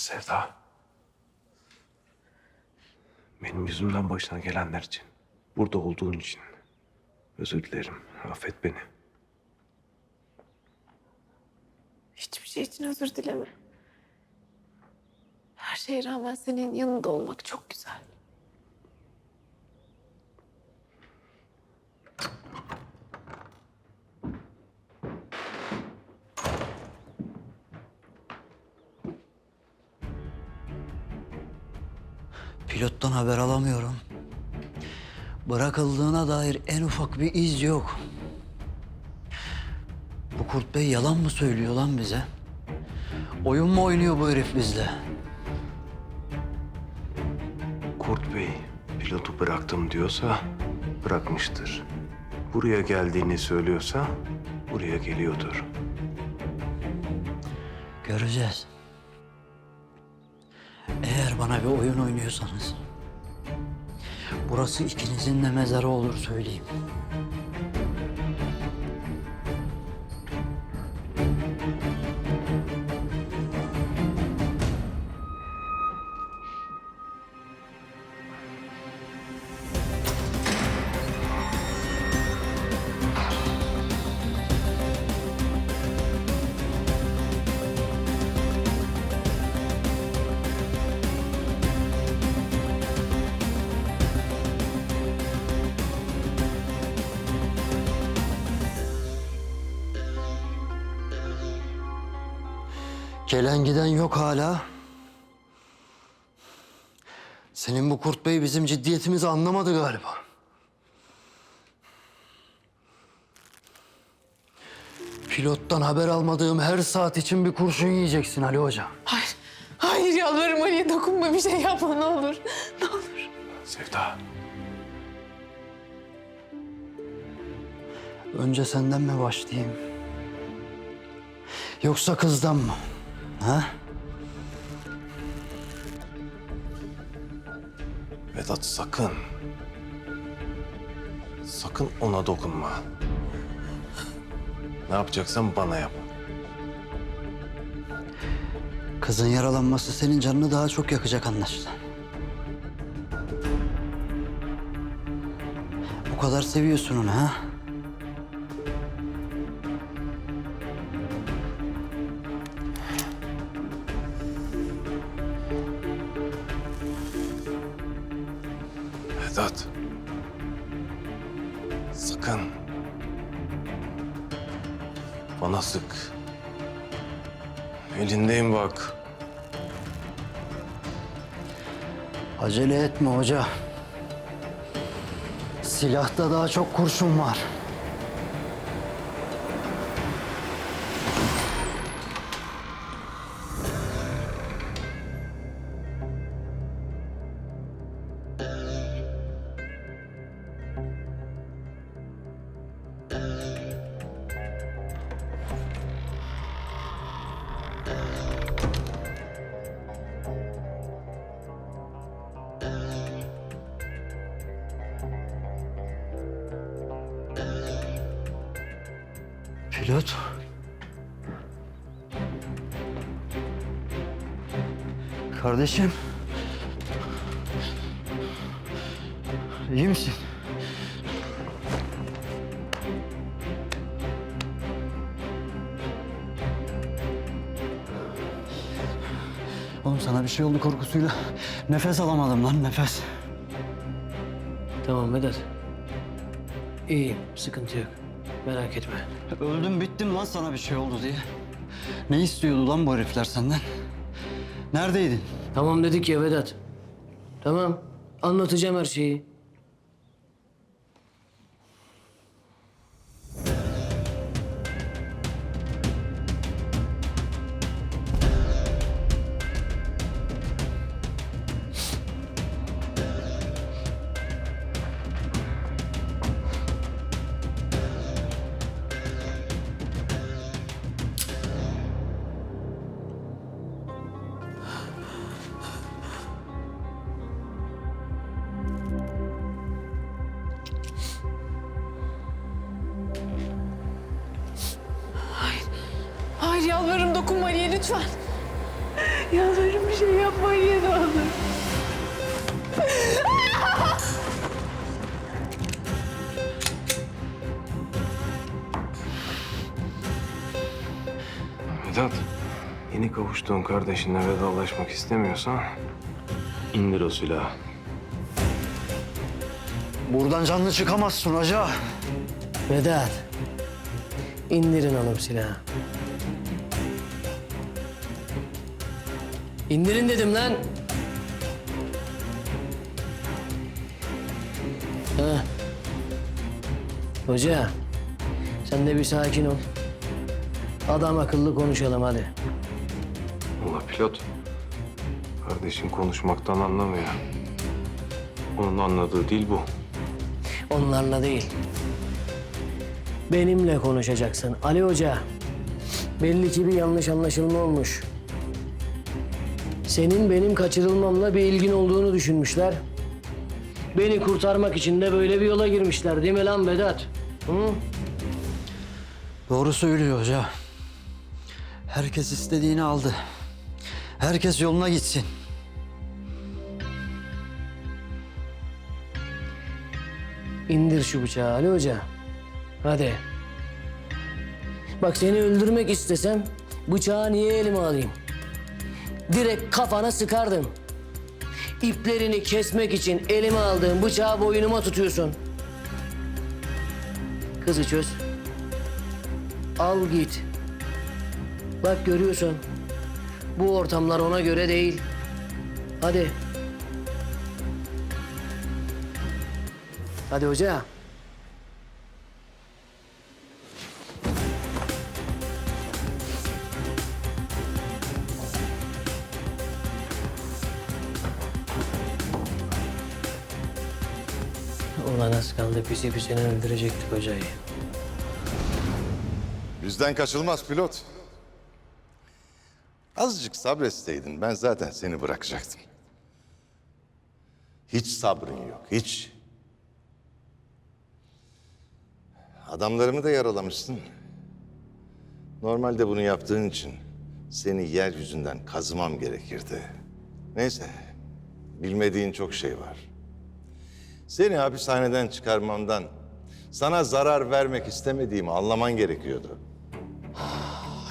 Sevda. Benim yüzümden başına gelenler için, burada olduğun için özür dilerim. Affet beni. Hiçbir şey için özür dileme. Her şeye rağmen senin yanında olmak çok güzel. Pilottan haber alamıyorum. Bırakıldığına dair en ufak bir iz yok. Bu Kurt Bey yalan mı söylüyor lan bize? Oyun mu oynuyor bu herif bizle? Kurt Bey pilotu bıraktım diyorsa bırakmıştır. Buraya geldiğini söylüyorsa buraya geliyordur. Göreceğiz. Eğer bana bir oyun oynuyorsanız... ...burası ikinizin de mezarı olur söyleyeyim. Gelen giden yok hala. Senin bu Kurt Bey bizim ciddiyetimizi anlamadı galiba. Pilottan haber almadığım her saat için bir kurşun yiyeceksin Ali Hoca. Hayır. Hayır yalvarırım Ali'ye dokunma bir şey yapma ne olur. Ne olur. Sevda. Önce senden mi başlayayım? Yoksa kızdan mı? Ha? Vedat sakın. Sakın ona dokunma. Ne yapacaksan bana yap. Kızın yaralanması senin canını daha çok yakacak anlaşılan. O kadar seviyorsun onu ha? Vedat. Sakın. Bana sık. Elindeyim bak. Acele etme hoca. Silahta daha çok kurşun var. Pilot. Kardeşim. İyi misin? Oğlum sana bir şey oldu korkusuyla nefes alamadım lan nefes. Tamam Vedat. İyiyim, sıkıntı yok. Merak etme. Öldüm bittim lan sana bir şey oldu diye. Ne istiyordu lan bu herifler senden? Neredeydin? Tamam dedik ya Vedat. Tamam, anlatacağım her şeyi. Hayır yalvarırım dokunma Ali'ye lütfen. Yalvarırım bir şey yapmayın ne olur. Vedat, yeni kavuştuğun kardeşinle vedalaşmak istemiyorsan indir o silahı. Buradan canlı çıkamazsın hoca. Vedat. indirin oğlum silahı. İndirin dedim lan. Ha. Hoca, sen de bir sakin ol. Adam akıllı konuşalım hadi. Ula pilot, kardeşin konuşmaktan anlamıyor. Onun anladığı dil bu. Onlarla değil. Benimle konuşacaksın Ali Hoca. Belli ki bir yanlış anlaşılma olmuş. Senin benim kaçırılmamla bir ilgin olduğunu düşünmüşler. Beni kurtarmak için de böyle bir yola girmişler değil mi lan Vedat? Hı? Doğru söylüyor hoca. Herkes istediğini aldı. Herkes yoluna gitsin. İndir şu bıçağı Ali Hoca. Hadi. Bak seni öldürmek istesem bıçağı niye elime alayım? Direkt kafana sıkardım. İplerini kesmek için elime aldığım bıçağı boynuma tutuyorsun. Kızı çöz. Al git. Bak görüyorsun. Bu ortamlar ona göre değil. Hadi. Hadi hoca. Ulan az kaldı pisi pisini öldürecektik hocayı. Bizden kaçılmaz pilot. Azıcık sabretseydin ben zaten seni bırakacaktım. Hiç sabrın yok, hiç. Adamlarımı da yaralamışsın. Normalde bunu yaptığın için seni yeryüzünden kazımam gerekirdi. Neyse, bilmediğin çok şey var. Seni hapishaneden çıkarmamdan sana zarar vermek istemediğimi anlaman gerekiyordu.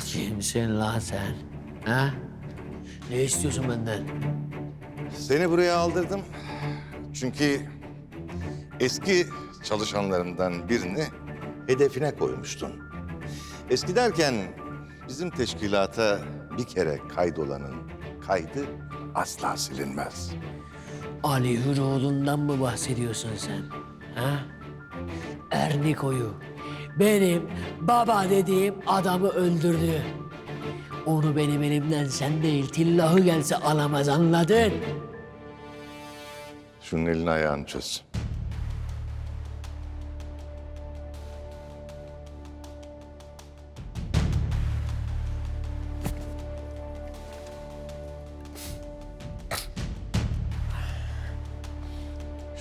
Kimsin lan sen? Ha? Ne istiyorsun benden? Seni buraya aldırdım. Çünkü eski çalışanlarımdan birini hedefine koymuştun. Eski derken bizim teşkilata bir kere kaydolanın kaydı asla silinmez. Ali Hüroğlu'ndan mı bahsediyorsun sen? Ha? Erniko'yu, benim baba dediğim adamı öldürdü. Onu benim elimden sen değil, tillahı gelse alamaz anladın? Şunun elini ayağını çöz.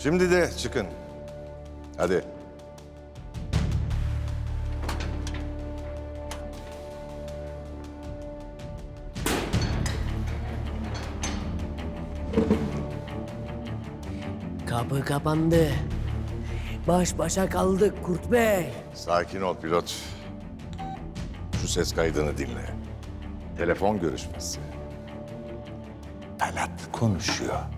Şimdi de çıkın. Hadi. Kapı kapandı. Baş başa kaldık Kurt Bey. Sakin ol pilot. Şu ses kaydını dinle. Telefon görüşmesi. Talat konuşuyor.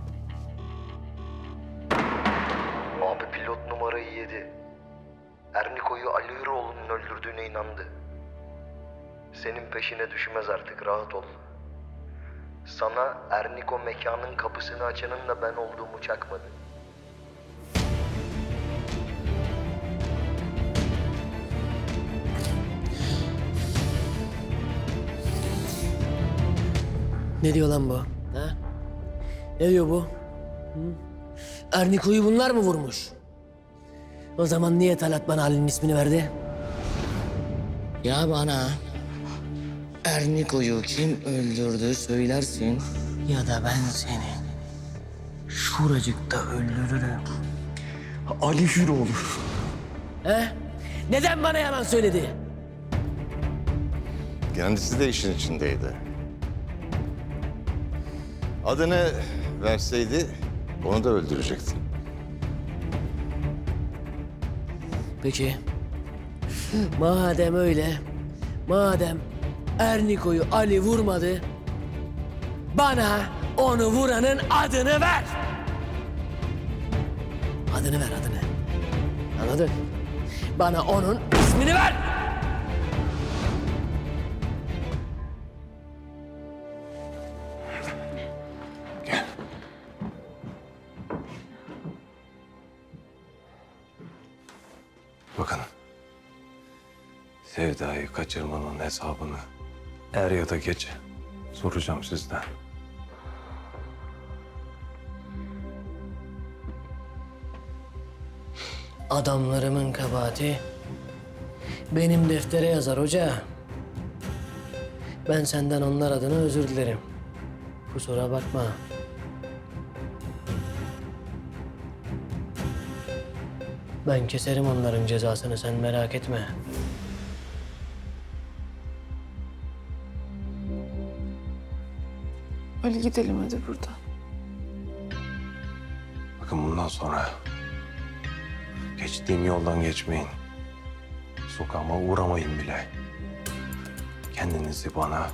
Ali Hüroğlu'nun öldürdüğüne inandı. Senin peşine düşmez artık rahat ol. Sana Erniko mekanın kapısını açanın da ben olduğumu çakmadı. Ne diyor lan bu? Ha? Ne diyor bu? Hı? Erniko'yu bunlar mı vurmuş? O zaman niye Talat bana Ali'nin ismini verdi? Ya bana Erniko'yu kim öldürdü söylersin ya da ben seni şuracıkta öldürürüm. Ali Hüroğlu. He? Neden bana yalan söyledi? Kendisi de işin içindeydi. Adını verseydi onu da öldürecektin. Peki. Madem öyle, madem Erniko'yu Ali vurmadı, bana onu vuranın adını ver. Adını ver adını. Anladın? Bana onun ismini ver. Sevda'yı kaçırmanın hesabını er ya da geç soracağım sizden. Adamlarımın kabahati benim deftere yazar hoca. Ben senden onlar adına özür dilerim. Kusura bakma. Ben keserim onların cezasını sen merak etme. Ali gidelim hadi buradan. Bakın bundan sonra geçtiğim yoldan geçmeyin. Sokağıma uğramayın bile. Kendinizi bana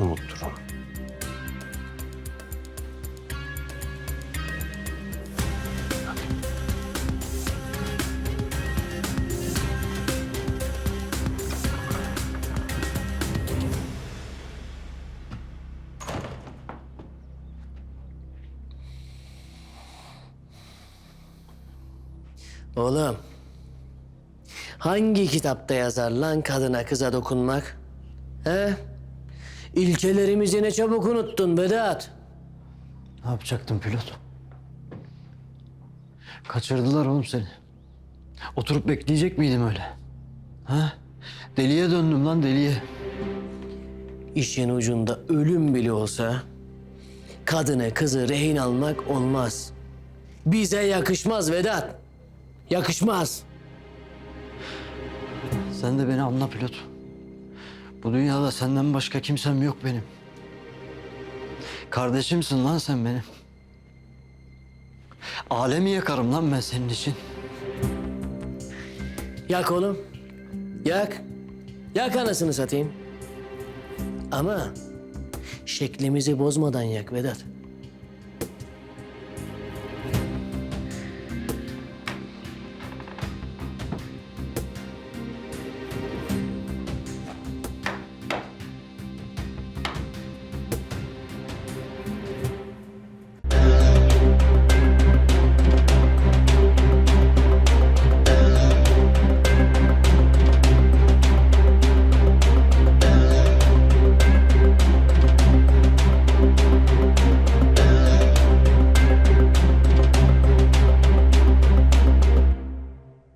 unutturun. Oğlum. Hangi kitapta yazar lan kadına kıza dokunmak? He? İlkelerimizi ne çabuk unuttun Vedat. Ne yapacaktın pilot? Kaçırdılar oğlum seni. Oturup bekleyecek miydim öyle? Ha? Deliye döndüm lan deliye. İşin ucunda ölüm bile olsa kadını kızı rehin almak olmaz. Bize yakışmaz Vedat. Yakışmaz. Sen de beni anla pilot. Bu dünyada senden başka kimsem yok benim. Kardeşimsin lan sen benim. Alemi yakarım lan ben senin için. Yak oğlum. Yak. Yak anasını satayım. Ama şeklimizi bozmadan yak Vedat.